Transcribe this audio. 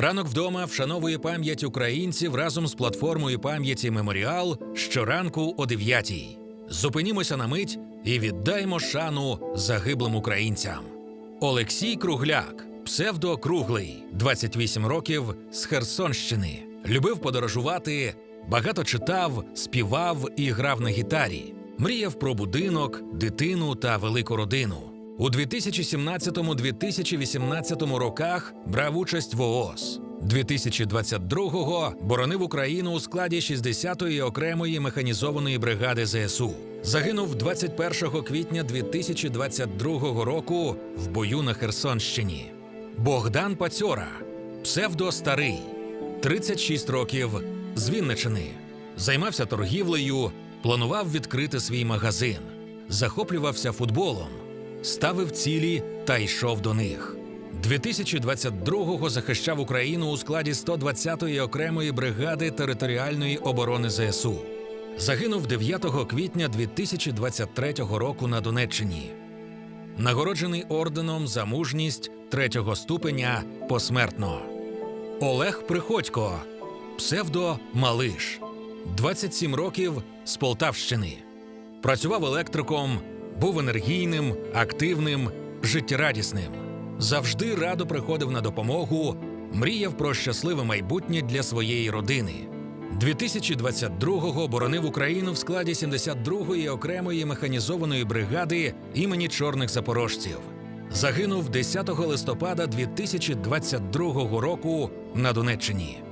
Ранок вдома вшановує пам'ять українців разом з платформою пам'яті Меморіал щоранку о 9 Зупинімося на мить і віддаймо шану загиблим українцям. Олексій Кругляк, псевдо Круглий, 28 років з Херсонщини. Любив подорожувати, багато читав, співав і грав на гітарі. Мріяв про будинок, дитину та велику родину. У 2017-2018 роках брав участь в ООС. 2022-го боронив Україну у складі 60-ї окремої механізованої бригади ЗСУ. Загинув 21 квітня 2022 року в бою на Херсонщині. Богдан Пацьора, псевдо Старий, 36 років з Вінничини. Займався торгівлею, планував відкрити свій магазин, захоплювався футболом, ставив цілі та йшов до них. 2022-го захищав Україну у складі 120-ї окремої бригади територіальної оборони ЗСУ. Загинув 9 квітня 2023 року на Донеччині. Нагороджений орденом за мужність третього ступеня посмертно. Олег Приходько, псевдо Малиш, 27 років з Полтавщини. Працював електриком, був енергійним, активним, життєрадісним. Завжди радо приходив на допомогу, мріяв про щасливе майбутнє для своєї родини. 2022-го боронив Україну в складі 72-ї окремої механізованої бригади імені чорних запорожців. Загинув 10 листопада 2022 року на Донеччині.